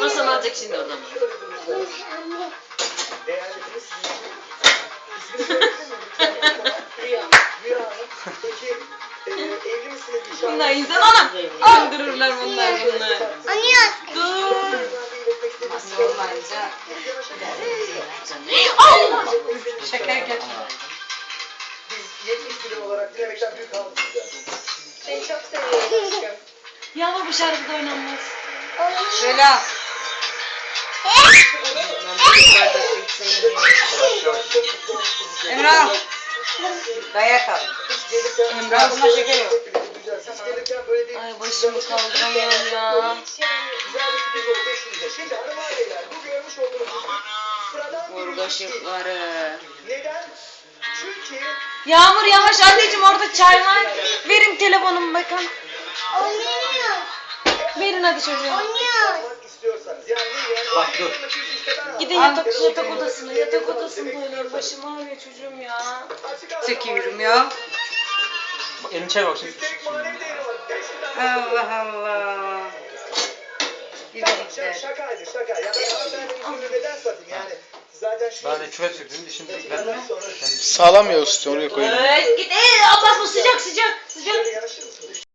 Nasıl alacak şimdi o zaman? Bunlar insan anam. Öldürürler bunlar bunlar. Anne yaz. Dur. var mı? Allah. Şeker geçme. Biz 70 kilo olarak dinlemekten büyük size. Seni çok seviyorum aşkım. Yağmur bu şarkıda oynanmaz. Şöyle. Emrah. Dayak al. Emrah buna şeker yok. Ay başımı kaldıramıyorum ya. Kaşıkları. Neden? Çünkü Yağmur yavaş anneciğim orada çay var. Verin telefonumu bakın. Oynuyor. Verin hadi çocuğum. Oynuyor. olmak istiyorsanız yani ne yani Bak, dur. Gidin yatak, yatak odasına. Yatak odasında oynayın. Başım ağrıyor çocuğum ya. Çekiyorum ya. Bak elini çevir bak şimdi. Allah Allah. Bir birlikte. şakaydı şaka. Ya ben ben ürünü neden satayım yani? Zaten şu Ben de küvet söktüm şimdi ben Sağlam ya üstü oraya koyayım. Evet git. Ee, abla